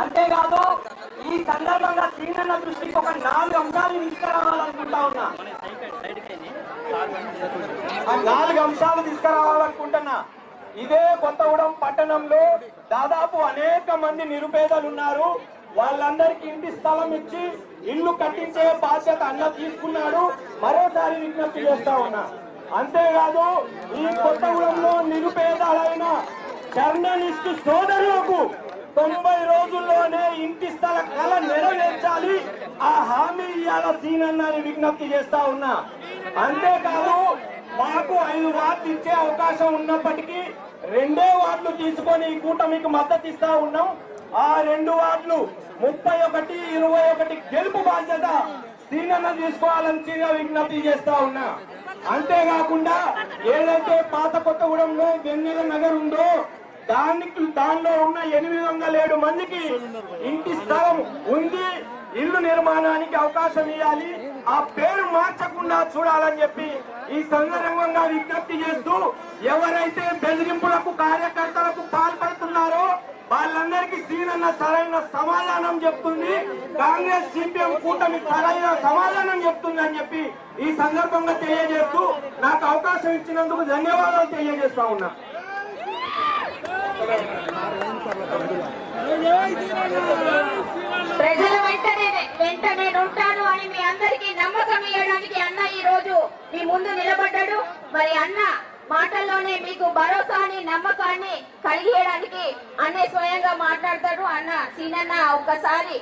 అంతేకాదు ఈ సందర్భంగా శ్రీనన్న దృష్టికి ఒక నాలుగు అంశాలు తీసుకురావాలనుకుంటా ఉన్నా. ఆ నాలుగు అంశాలు తీసుకురావాలనుకుంటున్నా. ఇదే కొత్తగూడెం పట్టణంలో దాదాపు అనేక మంది నిరుపేదలు ఉన్నారు. వాళ్ళందరికీ ఇంటి స్థలం ఇచ్చి ఇల్లు కట్టించే బాధ్యత అన్న తీసుకున్నాడు. మరోసారి విజ్ఞప్తి చేస్తా ఉన్నా. అంతేకాదు ఈ కొత్తగూడెంలో నిరుపేదలైన జర్నలిస్టు సోదరులకు తొంభై రోజుల్లోనే ఇంటి స్థల కళ నెరవేర్చాలి. ఆ హామీ ఇయ్యాల సీనన్నని విజ్ఞప్తి చేస్తా ఉన్నా. అంతేకాదు మాకు ఐదు వార్డు ఇచ్చే అవకాశం ఉన్నప్పటికీ రెండే వార్డులు తీసుకొని ఈ కూటమికి మద్దతు ఇస్తా ఉన్నాం. ఆ రెండు వార్డులు ముప్పై ఒకటి ఇరవై ఒకటి గెలుపు బాధ్యత సీనన్న తీసుకోవాలని సీగా విజ్ఞప్తి చేస్తా ఉన్నా. అంతేకాకుండా ఏదైతే పాత కొత్తగూడెంలో వెన్నెల నగర్ ఉందో దానికి దానిలో ఉన్న ఎనిమిది వందల ఏడు మందికి ఇంటి స్థలం ఉంది. ఇల్లు నిర్మాణానికి అవకాశం ఇవ్వాలి. ఆ పేరు మార్చకుండా చూడాలని చెప్పి ఈ సందర్భంగా విజ్ఞప్తి చేస్తూ ఎవరైతే బెదిరింపులకు కార్యకర్తలకు పాల్పడుతున్నారో వాళ్ళందరికీ సీనన్న సరైన సమాధానం చెప్తుంది. కాంగ్రెస్ సిపిఎం కూటమి సరైన సమాధానం చెప్తుంది అని చెప్పి ఈ సందర్భంగా తెలియజేస్తూ నాకు అవకాశం ఇచ్చినందుకు ధన్యవాదాలు తెలియజేస్తా ఉన్నా. ప్రజల వెంటనే వెంట నేను ఉంటాను అని మీ అందరికీ నమ్మకం ఇవ్వడానికి అన్న ఈ రోజు మీ ముందు నిలబడ్డాడు. మరి అన్న మాటల్లోనే మీకు భరోసాని నమ్మకాన్ని కలిగేయడానికి అన్నే స్వయంగా మాట్లాడతాడు. అన్న సీనన్న ఒక్కసారి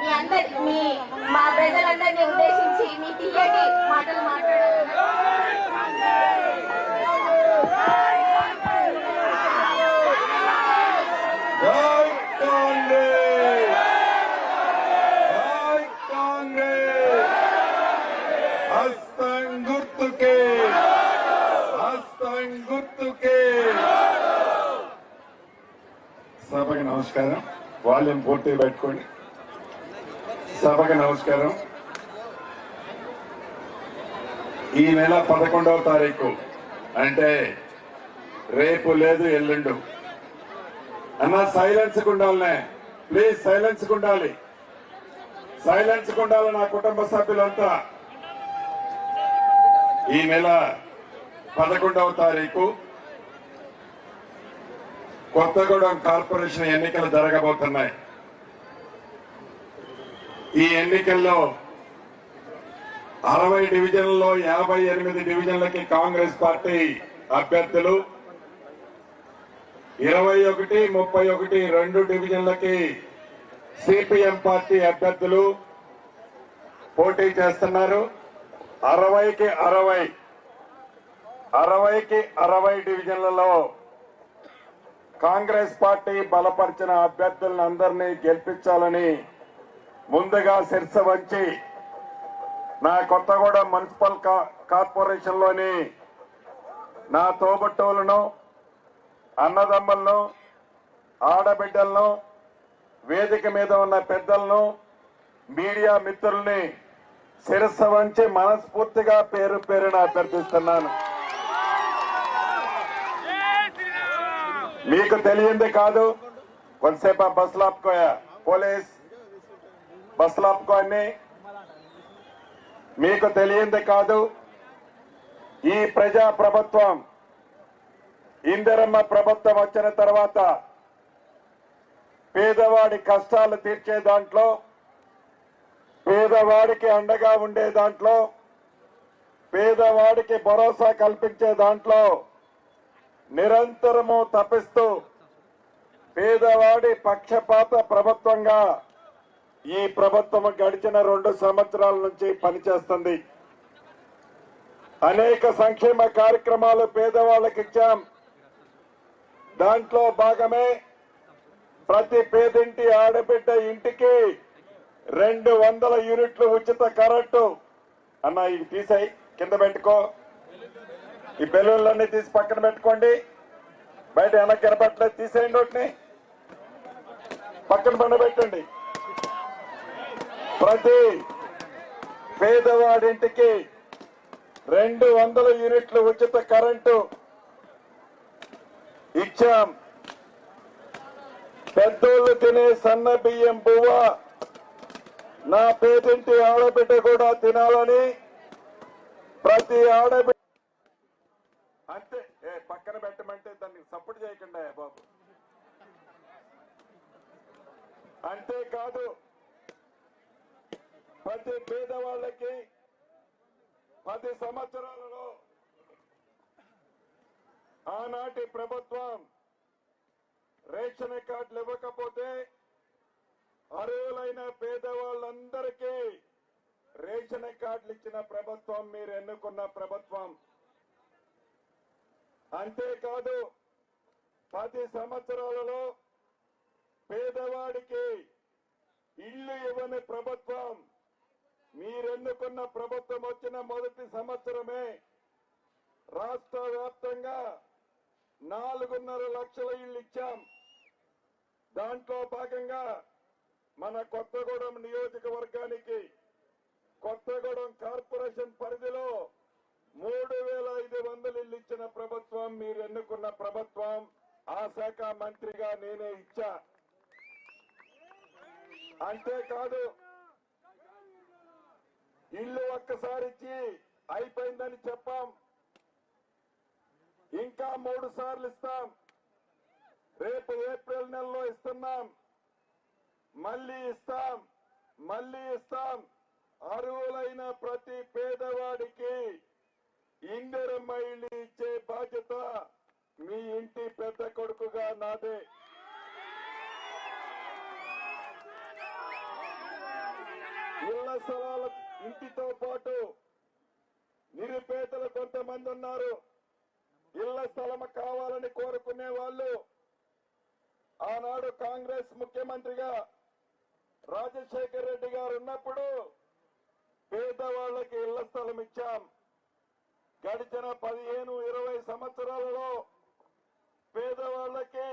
మీ అందరి మీ మా ప్రజలందరినీ ఉద్దేశించి మీ తీయటి మాటలు మాట్లాడాలి జై కాంగ్రెస్ జై కాంగ్రెస్ హస్తం గుర్తుకే హస్తం గుర్తుకే సభకి నమస్కారం. వాల్యూమ్ పూర్తి పెట్టుకోండి. సభకి నమస్కారం. ఈ నెల పదకొండవ తారీఖు. అంటే రేపు లేదు ఎల్లుండు. అన్న సైలెన్స్ ఉండాలనే. ప్లీజ్ సైలెన్స్ ఉండాలి. సైలెన్స్ ఉండాలి నా కుటుంబ సభ్యులంతా. ఈ నెల పదకొండవ తారీఖు. కొత్తగూడెం కార్పొరేషన్ ఎన్నికలు జరగబోతున్నాయి. ఈ ఎన్నికల్లో అరవై డివిజన్లలో యాభై ఎనిమిది డివిజన్లకి కాంగ్రెస్ పార్టీ అభ్యర్థులు ఇరవై ఒకటి ముప్పై ఒకటి రెండు డివిజన్లకి సిపిఎం పార్టీ అభ్యర్థులు పోటీ చేస్తున్నారు. అరవైకి అరవై అరవైకి అరవై డివిజన్లలో కాంగ్రెస్ పార్టీ బలపరిచిన అభ్యర్థులను అందరినీ గెలిపించాలని ముందుగా శిరస వంచి నా కొత్తగూడ మున్సిపల్ కా- కార్పొరేషన్లోని నా తోబుట్టువులను అన్నదమ్ములను ఆడబిడ్డలను వేదిక మీద ఉన్న పెద్దలను మీడియా మిత్రుల్ని శిరస్సు వంచి మనస్ఫూర్తిగా పేరు పేరున అభ్యర్థిస్తున్నాను. మీకు తెలియంది కాదు కొంతసేపు ఆ బస్సులు ఆపుకోయా పోలీస్ బస్సులు ఆపుకో అన్ని. మీకు తెలియంది కాదు ఈ ప్రజా ప్రభుత్వం ఇందిరమ్మ ప్రభుత్వం వచ్చిన తర్వాత పేదవాడి కష్టాలు తీర్చే దాంట్లో పేదవాడికి అండగా ఉండే దాంట్లో పేదవాడికి భరోసా కల్పించే దాంట్లో నిరంతరము తప్పిస్తూ పేదవాడి పక్షపాత ప్రభుత్వంగా ఈ ప్రభుత్వం గడిచిన రెండు సంవత్సరాల నుంచి పనిచేస్తుంది. అనేక సంక్షేమ కార్యక్రమాలు పేదవాళ్ళకి ఇచ్చాం. దాంట్లో భాగమే ప్రతి పేదింటి ఆడబిడ్డ ఇంటికి రెండు వందల యూనిట్లు ఉచిత కరెంటు. అన్న ఇవి తీసాయి కింద పెట్టుకో. ఈ బెలూన్లన్నీ తీసి పక్కన పెట్టుకోండి. బయట వెనక్కి కనపట్లేదు తీసేయండి వాటిని. పక్కన పండబెట్టండి ప్రతి పేదవాడింటికి రెండు వందల యూనిట్లు ఉచిత కరెంటు ఇచ్చాం. పెద్దోళ్ళు తినే సన్న బియ్యం బువ్వ నా పేదింటి ఆడబిడ్డ కూడా తినాలని ప్రతి ఆడబిడ్డ అంతే. ఏ పక్కన పెట్టమంటే దాన్ని సపోర్ట్ చేయకుండా బాబు. అంతేకాదు ప్రతి పేదవాళ్ళకి పది సంవత్సరాలలో ఆనాటి ప్రభుత్వం రేషన్ కార్డులు ఇవ్వకపోతే అర్హులైన పేదవాళ్ళందరికీ రేషన్ కార్డులు ఇచ్చిన ప్రభుత్వం మీరు ఎన్నుకున్న ప్రభుత్వం అంతేకాదు పది సంవత్సరాలలో పేదవాడికి ఇల్లు ఇవ్వని ప్రభుత్వం మీరెన్నుకున్న ప్రభుత్వం వచ్చిన మొదటి సంవత్సరమే రాష్ట్ర వ్యాప్తంగా నాలుగున్నర లక్షల ఇళ్ళు ఇచ్చాం. దాంట్లో భాగంగా మన కొత్తగూడెం నియోజకవర్గానికి కొత్తగూడెం కార్పొరేషన్ పరిధిలో మూడు వేల ఐదు వందలు ఇల్లు ఇచ్చిన ప్రభుత్వం మీరు ఎన్నుకున్న ప్రభుత్వం ఆ శాఖ మంత్రిగా నేనే ఇచ్చా. అంతేకాదు ఇల్లు ఒక్కసారి ఇచ్చి అయిపోయిందని చెప్పాం. ఇంకా మూడు సార్లు ఇస్తాం. రేపు ఏప్రిల్ నెలలో ఇస్తున్నాం. మళ్ళీ ఇస్తాం. మళ్ళీ ఇస్తాం. అర్హులైన ప్రతి పేదవాడికి ఇందిరమ్మ ఇల్లు ఇచ్చే బాధ్యత మీ ఇంటి పెద్ద కొడుకుగా నాదే. ఇళ్ళ స్థలాల ఇంటితో పాటు నిరుపేదలు కొంతమంది ఉన్నారు. ఇళ్ళ స్థలం కావాలని కోరుకునే వాళ్ళు ఆనాడు కాంగ్రెస్ ముఖ్యమంత్రిగా రాజశేఖర్ రెడ్డి గారు ఉన్నప్పుడు పేదవాళ్ళకి ఇళ్ళ స్థలం ఇచ్చాం. గడిచిన పదిహేను ఇరవై సంవత్సరాలలో పేదవాళ్ళకి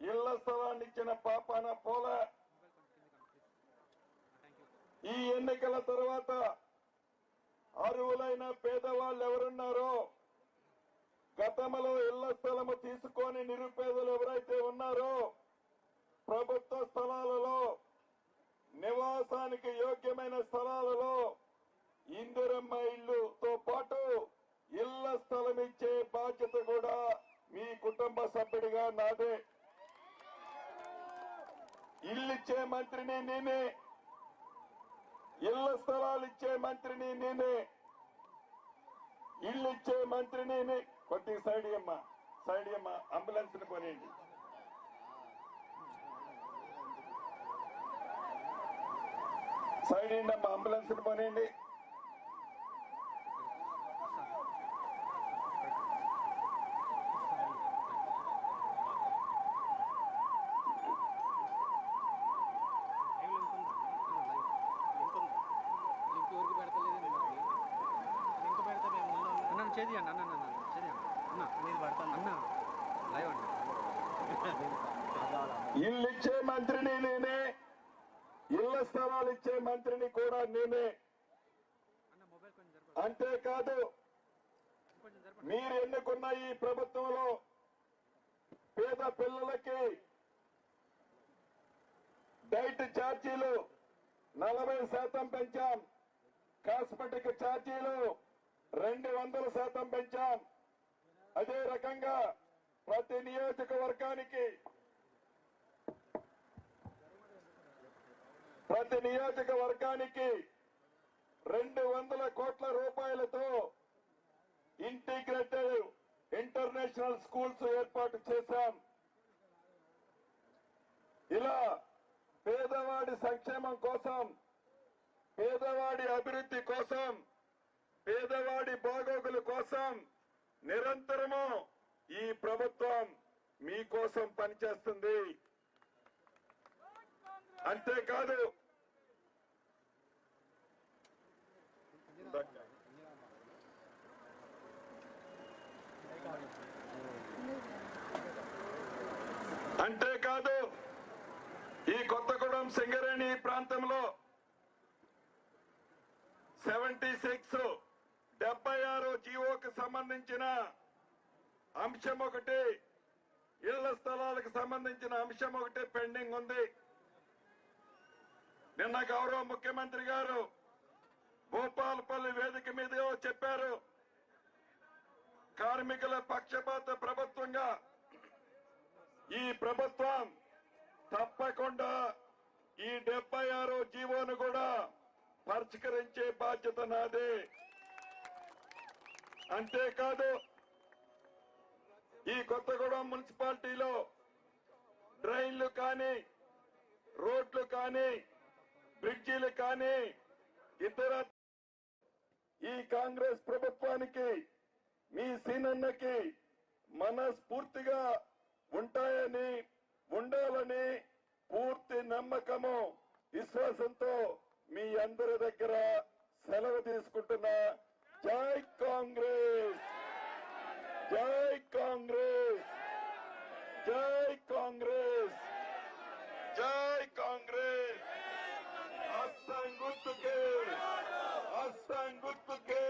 ఇళ్ళ స్థలాన్ని ఇచ్చిన పాపాన పోల ఈ ఎన్నికల తర్వాత అరువులైన పేదవాళ్ళు ఎవరున్నారో గతంలో ఇళ్ళ స్థలము తీసుకొని నిరుపేదలు ఎవరైతే ఉన్నారో ప్రభుత్వ స్థలాలలో నివాసానికి యోగ్యమైన స్థలాలలో ఇందిరమ్మ ఇల్లుతో పాటు ఇళ్ళ స్థలం ఇచ్చే బాధ్యత కూడా మీ కుటుంబ సభ్యుడిగా నాదే. ఇల్లు ఇచ్చే మంత్రిని నేనే. ఇళ్ళ స్థలాలు ఇచ్చే మంత్రిని నేనే. ఇల్లు ఇచ్చే మంత్రిని కొద్ది కొద్దిగా సైడ్ అమ్మ సైడ్ అమ్మ అంబులెన్స్ని కొనేయండి. సైడ్ అమ్మ అంబులెన్స్ని కొనేయండి. చేది అన్న అన్న అన్న చేది అన్న. పడతాను. అన్న లైవ్ అండి ఇల్లు ఇచ్చే మంత్రిని నేనే ఇళ్ళ స్థలాలు ఇచ్చే మంత్రిని కూడా నేనే. అన్న అంతేకాదు మీరు ఎన్నుకున్న ఈ ప్రభుత్వంలో పేద పిల్లలకి డైట్ ఛార్జీలు నలభై శాతం పెంచాం. కాస్మెటిక్ ఛార్జీలు రెండు వందల శాతం పెంచాం. అదే రకంగా ప్రతి నియోజకవర్గానికి ప్రతి నియోజకవర్గానికి రెండు వందల కోట్ల రూపాయలతో ఇంటిగ్రేటెడ్ ఇంటర్నేషనల్ స్కూల్స్ ఏర్పాటు చేశాం. ఇలా పేదవాడి సంక్షేమం కోసం పేదవాడి అభివృద్ధి కోసం పేదవాడి బాగోగుల కోసం నిరంతరము ఈ ప్రభుత్వం మీకోసం పనిచేస్తుంది. అంతేకాదు అంతేకాదు ఈ కొత్తగూడెం సింగరేణి ప్రాంతంలో సెవెంటీ సిక్స్ డెబ్బై ఆరు జీవోకి సంబంధించిన అంశం ఒకటి ఇళ్ళ స్థలాలకు సంబంధించిన అంశం ఒకటి పెండింగ్ ఉంది. నిన్న గౌరవ ముఖ్యమంత్రి గారు భూపాలపల్లి వేదిక మీద చెప్పారు. కార్మికుల పక్షపాత ప్రభుత్వంగా ఈ ప్రభుత్వం తప్పకుండా ఈ డెబ్బై ఆరో జీవోను కూడా పరిష్కరించే బాధ్యత నాదే. అంతేకాదు ఈ కొత్తగూడెం మున్సిపాలిటీలో డ్రైన్లు కానీ రోడ్లు కానీ బ్రిడ్జీలు కానీ ఇతర ఈ కాంగ్రెస్ ప్రభుత్వానికి మీ సీనన్నకి మనస్ఫూర్తిగా ఉంటాయని ఉండాలని పూర్తి నమ్మకము విశ్వాసంతో మీ అందరి దగ్గర సెలవు తీసుకుంటున్నా. జై కాంగ్రెస్ జై కాంగ్రెస్ జై కాంగ్రెస్ జై కాంగ్రెస్ హస్తం గుర్తుకే హస్తం గుర్తుకే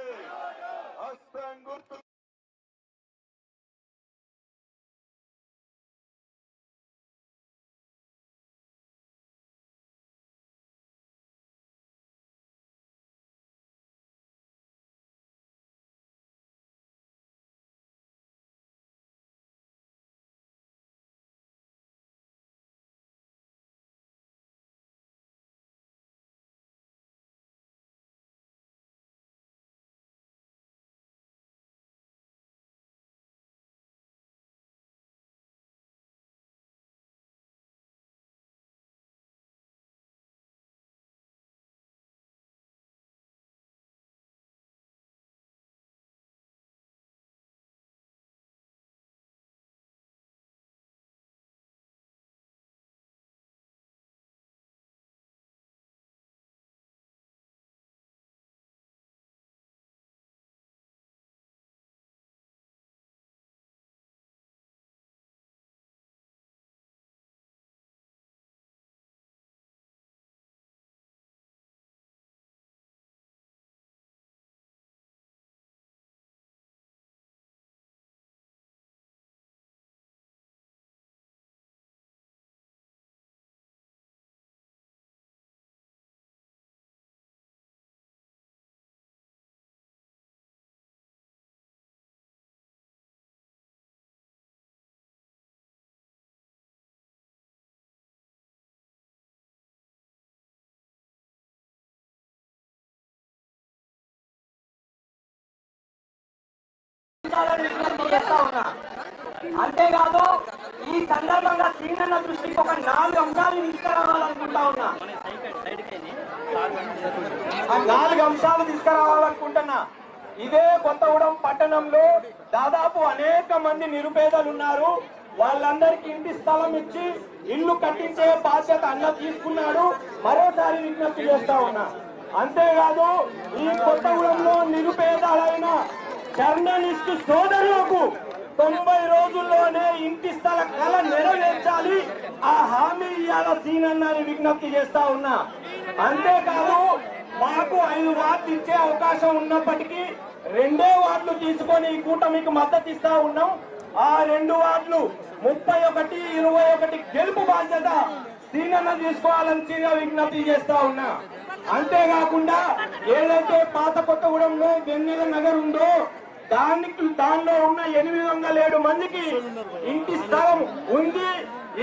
చేస్తా ఉన్నా. అంతేకాదు ఈ సందర్భంగా సీనన్న దృష్టికి ఒక నాలుగు అంశాలు తీసుకురావాలనుకుంటా ఉన్నా. ఆ నాలుగు అంశాలు తీసుకురావాలనుకుంటున్నా. ఇదే కొత్తగూడెం పట్టణంలో దాదాపు అనేక మంది నిరుపేదలు ఉన్నారు. వాళ్ళందరికీ ఇంటి స్థలం ఇచ్చి ఇల్లు కట్టించే బాధ్యత అన్న తీసుకున్నాడు. మరోసారి విజ్ఞప్తి చేస్తా ఉన్నా. అంతేకాదు ఈ కొత్తగూడెంలో నిరుపేదలైన జర్నలిస్టు సోదరులకు తొంభై రోజుల్లోనే ఇంటి స్థల కళ నెరవేర్చాలి. ఆ హామీ ఇవాళ సీనన్నని విజ్ఞప్తి చేస్తా ఉన్నా. అంతేకాదు మాకు ఐదు వార్డు ఇచ్చే అవకాశం ఉన్నప్పటికీ రెండే వార్డులు తీసుకొని ఈ కూటమికి మద్దతు ఇస్తా ఉన్నాం. ఆ రెండు వార్డులు ముప్పై ఒకటి ఇరవై ఒకటి గెలుపు బాధ్యత సీనన్న తీసుకోవాలని సీనియా విజ్ఞప్తి చేస్తా ఉన్నా. అంతేకాకుండా ఏదైతే పాత కొత్తగూడెంలో వెన్నెల నగర్ ఉందో దానికి దానిలో ఉన్న ఎనిమిది వందల ఏడు మందికి ఇంటి స్థలం ఉంది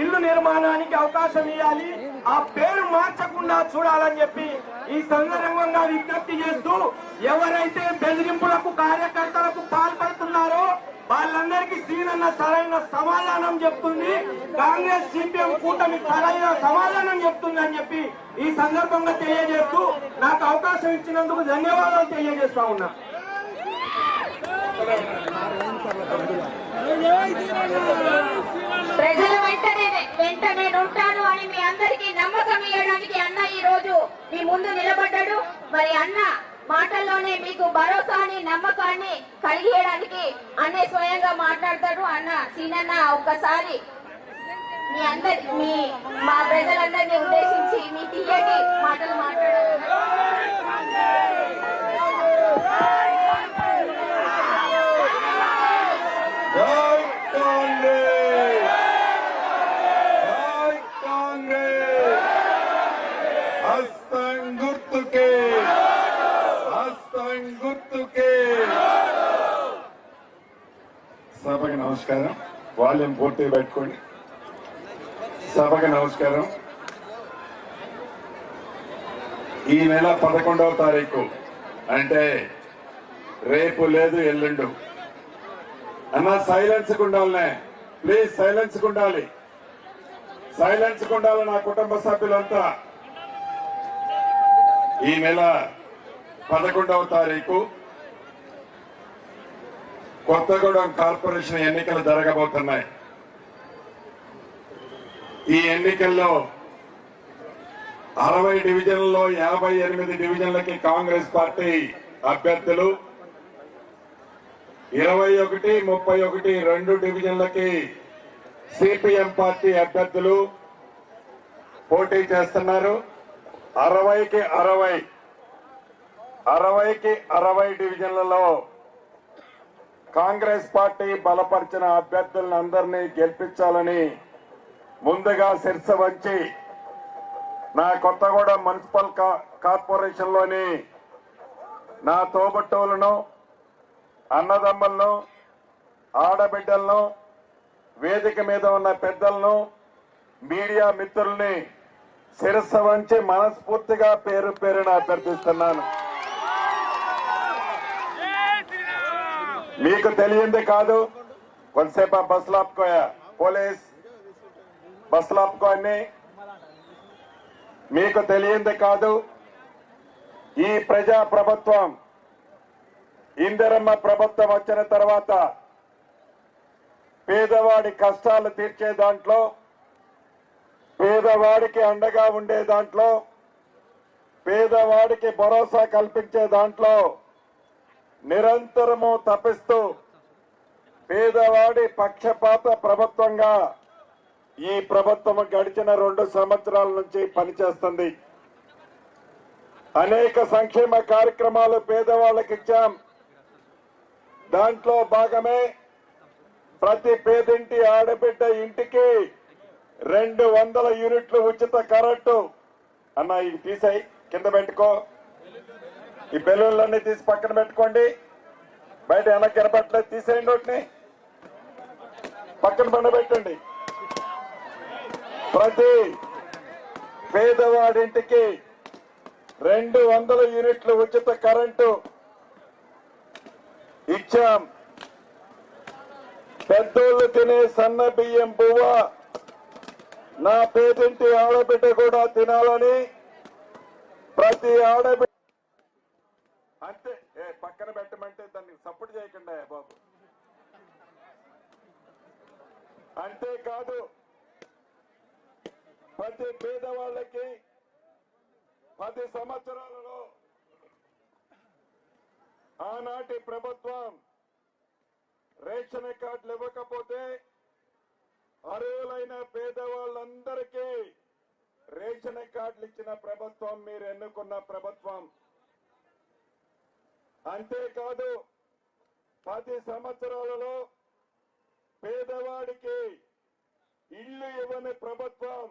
ఇల్లు నిర్మాణానికి అవకాశం ఇవ్వాలి. ఆ పేరు మార్చకుండా చూడాలని చెప్పి ఈ సందర్భంగా విజ్ఞప్తి చేస్తూ ఎవరైతే బెదిరింపులకు కార్యకర్తలకు పాల్పడుతున్నారో వాళ్ళందరికీ సీనన్న సరైన సమాధానం చెప్తుంది. కాంగ్రెస్ సిపిఎం కూటమి సరైన సమాధానం చెప్తుంది అని చెప్పి ఈ సందర్భంగా తెలియజేస్తూ నాకు అవకాశం ఇచ్చినందుకు ధన్యవాదాలు తెలియజేస్తా ఉన్నా. ప్రజల వెంటనే వెంట నేను ఉంటాను అని మీ అందరికి నమ్మకం ఇవ్వడానికి అన్న ఈ రోజు మీ ముందు నిలబడ్డాడు. మరి అన్న మాటల్లోనే మీకు భరోసాని నమ్మకాన్ని కలిగేయడానికి అన్నే స్వయంగా మాట్లాడతాడు అన్న సీనన్న ఒక్కసారి మీ అందరి మీ మా ప్రజలందరినీ ఉద్దేశించి మీ తీయటి మాటలు మాట్లాడాలి. జగన్ గుర్తుకే. నమస్కారం. వాల్యూమ్ పూర్తి పెట్టుకోండి. సభకి నమస్కారం. ఈ నెల పదకొండవ తారీఖు. అంటే రేపు లేదు ఎల్లుండు. అన్న సైలెన్స్ ఉండాలనే. ప్లీజ్ సైలెన్స్ ఉండాలి. సైలెన్స్ ఉండాలి నా కుటుంబ సభ్యులంతా. ఈ నెల పదకొండవ తారీఖు కొత్తగూడెం కార్పొరేషన్ ఎన్నికలు జరగబోతున్నాయి. ఈ ఎన్నికల్లో అరవై డివిజన్లలో యాభై ఎనిమిది డివిజన్లకి కాంగ్రెస్ పార్టీ అభ్యర్థులు ఇరవై ఒకటి ముప్పై ఒకటి రెండు డివిజన్లకి సిపిఎం పార్టీ అభ్యర్థులు పోటీ చేస్తున్నారు. అరవైకి అరవై అరవైకి అరవై డివిజన్లలో కాంగ్రెస్ పార్టీ బలపరిచిన అభ్యర్థులను అందరినీ గెలిపించాలని ముందుగా శిరస వంచి నా కొత్తగూడెం మున్సిపల్ కా- కార్పొరేషన్లోని నా తోబుట్టువులను అన్నదమ్ములను ఆడబిడ్డలను వేదిక మీద ఉన్న పెద్దలను మీడియా మిత్రుల్ని శిరస్సు వంచి మనస్ఫూర్తిగా పేరు పేరున అభ్యర్థిస్తున్నాను. మీకు తెలియంది కాదు. కొంతసేపు ఆ బస్సులు ఆపుకోయా పోలీస్ బస్సులు ఆపుకోని అన్ని. మీకు తెలియంది కాదు. ఈ ప్రజా ప్రభుత్వం ఇందిరమ్మ ప్రభుత్వం వచ్చిన తర్వాత పేదవాడి కష్టాలు తీర్చే దాంట్లో పేదవాడికి అండగా ఉండే దాంట్లో పేదవాడికి భరోసా కల్పించే దాంట్లో నిరంతరము తప్పిస్తూ పేదవాడి పక్షపాత ప్రభుత్వంగా ఈ ప్రభుత్వం గడిచిన రెండు సంవత్సరాల నుంచి పనిచేస్తుంది. అనేక సంక్షేమ కార్యక్రమాలు పేదవాళ్ళకి ఇచ్చాం. దాంట్లో భాగమే ప్రతి పేదింటి ఆడబిడ్డ ఇంటికి రెండు వందల యూనిట్లు ఉచిత కరెంటు. అన్న ఇవి తీసాయి కింద పెట్టుకో. ఈ బెలూన్లన్నీ తీసి పక్కన పెట్టుకోండి. బయట వెనక్కి ఎనపట్లేదు తీసేయండి వాటిని. పక్కన పండబెట్టండి ప్రతి పేదవాడింటికి రెండు వందల యూనిట్లు ఉచిత కరెంటు ఇచ్చాం. పెద్దోళ్ళు తినే సన్న బియ్యం బువ్వ నా పేదింటి ఆడబిడ్డ కూడా తినాలని ప్రతి ఆడబిడ్డ పక్కన పెట్టమంటే దాన్ని సపోర్ట్ చేయకుండా బాబు. అంతేకాదు ప్రతి పేదవాళ్ళకి పది సంవత్సరాలలో ఆనాటి ప్రభుత్వం రేషన్ కార్డులు ఇవ్వకపోతే అర్హులైన పేదవాళ్ళందరికీ రేషన్ కార్డులు ఇచ్చిన ప్రభుత్వం మీరు ఎన్నుకున్న ప్రభుత్వం అంతేకాదు పది సంవత్సరాలలో పేదవాడికి ఇల్లు ఇవ్వని ప్రభుత్వం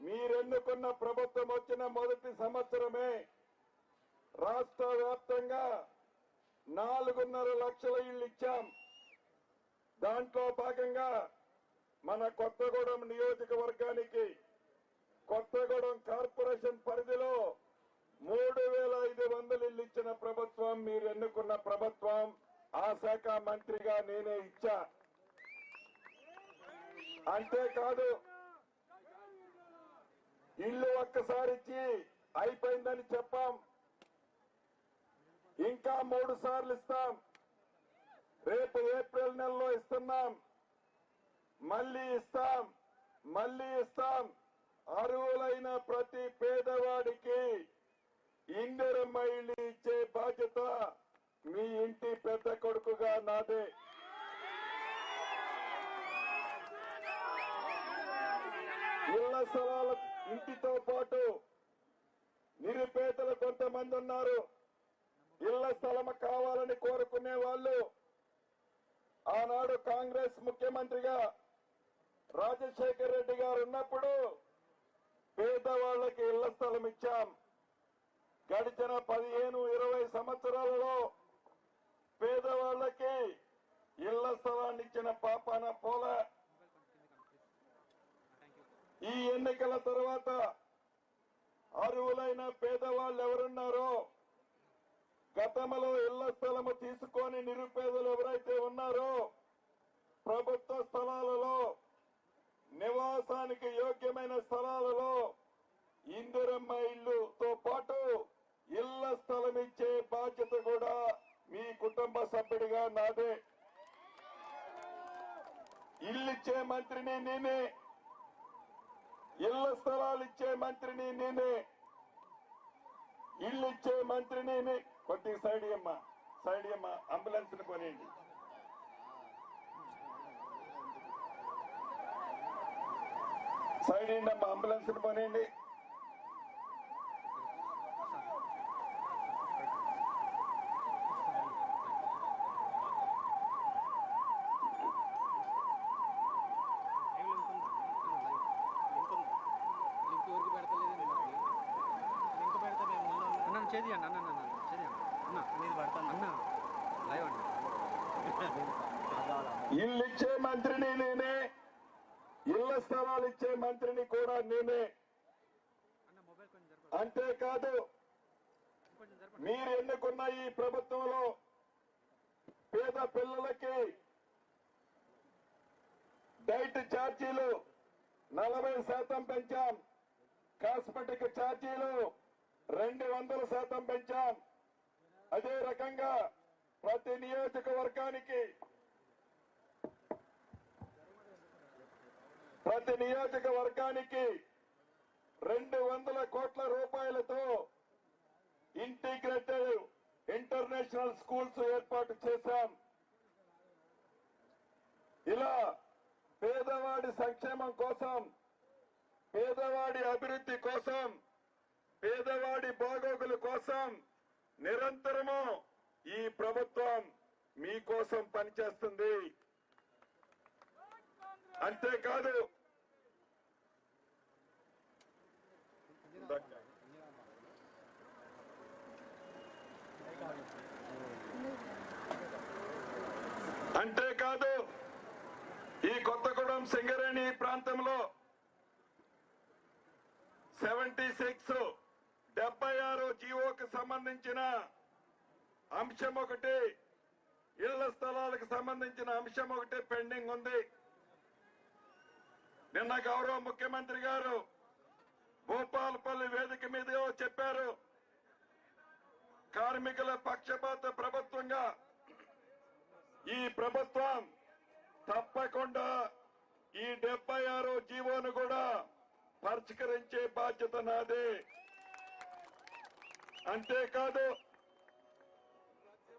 మీరెన్నుకున్న ప్రభుత్వం వచ్చిన మొదటి సంవత్సరమే రాష్ట్ర వ్యాప్తంగా నాలుగున్నర లక్షల ఇళ్ళు ఇచ్చాం. దాంట్లో భాగంగా మన కొత్తగూడెం నియోజకవర్గానికి కొత్తగూడెం కార్పొరేషన్ పరిధిలో మూడు వేల ఐదు వందలు ఇల్లు ఇచ్చిన ప్రభుత్వం మీరు ఎన్నుకున్న ప్రభుత్వం ఆ శాఖ మంత్రిగా నేనే ఇచ్చా. అంతేకాదు ఇల్లు ఒక్కసారి ఇచ్చి అయిపోయిందని చెప్పాం. ఇంకా మూడు సార్లు ఇస్తాం. రేపు ఏప్రిల్ నెలలో ఇస్తున్నాం. మళ్ళీ ఇస్తాం. మళ్ళీ ఇస్తాం. అర్హులైన ప్రతి పేదవాడికి ఇందిరమ్మ ఇల్లు ఇచ్చే బాధ్యత మీ ఇంటి పెద్ద కొడుకుగా నాదే. ఇళ్ళ స్థలాల ఇంటితో పాటు నిరుపేదలు కొంతమంది ఉన్నారు. ఇళ్ళ స్థలం కావాలని కోరుకునే వాళ్ళు ఆనాడు కాంగ్రెస్ ముఖ్యమంత్రిగా రాజశేఖర్ రెడ్డి గారు ఉన్నప్పుడు పేదవాళ్ళకి ఇళ్ళ స్థలం ఇచ్చాం. గడిచిన పదిహేను ఇరవై సంవత్సరాలలో పేదవాళ్ళకి ఇళ్ళ స్థలాన్ని ఇచ్చిన పాపాన పోల. ఈ ఎన్నికల తర్వాత అరువులైన పేదవాళ్ళు ఎవరున్నారో గతంలో ఇళ్ళ స్థలము తీసుకొని నిరుపేదలు ఎవరైతే ఉన్నారో ప్రభుత్వ స్థలాలలో నివాసానికి యోగ్యమైన స్థలాలలో ఇందిరమ్మ ఇల్లుతో పాటు ఇళ్ళ స్థలం ఇచ్చే బాధ్యత కూడా మీ కుటుంబ సభ్యుడిగా నాదే. ఇల్లు ఇచ్చే మంత్రిని నేనే. ఇళ్ళ స్థలాలు ఇచ్చే మంత్రిని నేనే. ఇల్లు ఇచ్చే మంత్రిని కొద్ది కొద్దిగా సైడ్ అమ్మ సైడ్ అమ్మ అంబులెన్స్ కొనేయండి. సైడ్ అండి అమ్మ అంబులెన్స్ కొనేయండి. అన్న చేది అన్న అన్న అన్న చేది అన్న. మీది పడతాను. అన్న. లైవ్ అండి ఇల్లు ఇచ్చే మంత్రిని నేనే ఇళ్ళ స్థలాలు ఇచ్చే మంత్రిని కూడా నేనే. అంతేకాదు మీరు ఎన్నుకున్న ఈ ప్రభుత్వంలో పేద పిల్లలకి డైట్ ఛార్జీలు నలభై శాతం పెంచాం. కాస్మెటిక్ ఛార్జీలు రెండు వందల శాతం పెంచాం. అదే రకంగా ప్రతి నియోజకవర్గానికి ప్రతి నియోజకవర్గానికి రెండు వందల కోట్ల రూపాయలతో ఇంటిగ్రేటెడ్ ఇంటర్నేషనల్ స్కూల్స్ ఏర్పాటు చేశాం. ఇలా పేదవాడి సంక్షేమం కోసం పేదవాడి అభివృద్ధి కోసం పేదవాడి బాగోగుల కోసం నిరంతరము ఈ ప్రభుత్వం మీకోసం పనిచేస్తుంది. అంతేకాదు అంతేకాదు ఈ కొత్తగూడెం సింగరేణి ప్రాంతంలో సెవెంటీ సిక్స్ ఆరు జీవోకి సంబంధించిన అంశం ఒకటి ఇళ్ళ స్థలాలకు సంబంధించిన అంశం ఒకటి పెండింగ్ ఉంది. నిన్న గౌరవ ముఖ్యమంత్రి గారు భూపాలపల్లి వేదిక మీద చెప్పారు. కార్మికుల పక్షపాత ప్రభుత్వంగా ఈ ప్రభుత్వం తప్పకుండా ఈ డెబ్బై ఆరో జీవోను కూడా పరిష్కరించే బాధ్యత నాదే. అంతేకాదు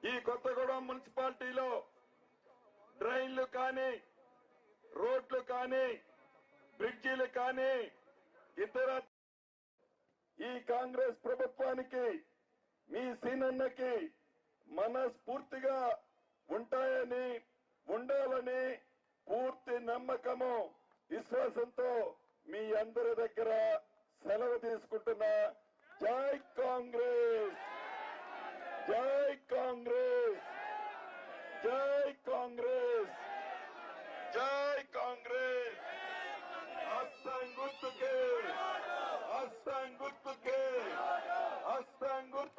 ఈ కొత్తగూడెం మున్సిపాలిటీలో డ్రైన్లు కానీ రోడ్లు కానీ బ్రిడ్జీలు కానీ ఇతర ఈ కాంగ్రెస్ ప్రభుత్వానికి మీ సీనన్నకి మనస్ఫూర్తిగా ఉంటాయని ఉండాలని పూర్తి నమ్మకము విశ్వాసంతో మీ అందరి దగ్గర సెలవు తీసుకుంటున్నా. జై కాంగ్రెస్ జై కాంగ్రెస్ జై కాంగ్రెస్ జై కాంగ్రెస్ హస్తం గుర్తుకే హస్తం గుర్తుకే హస్తం గుర్తు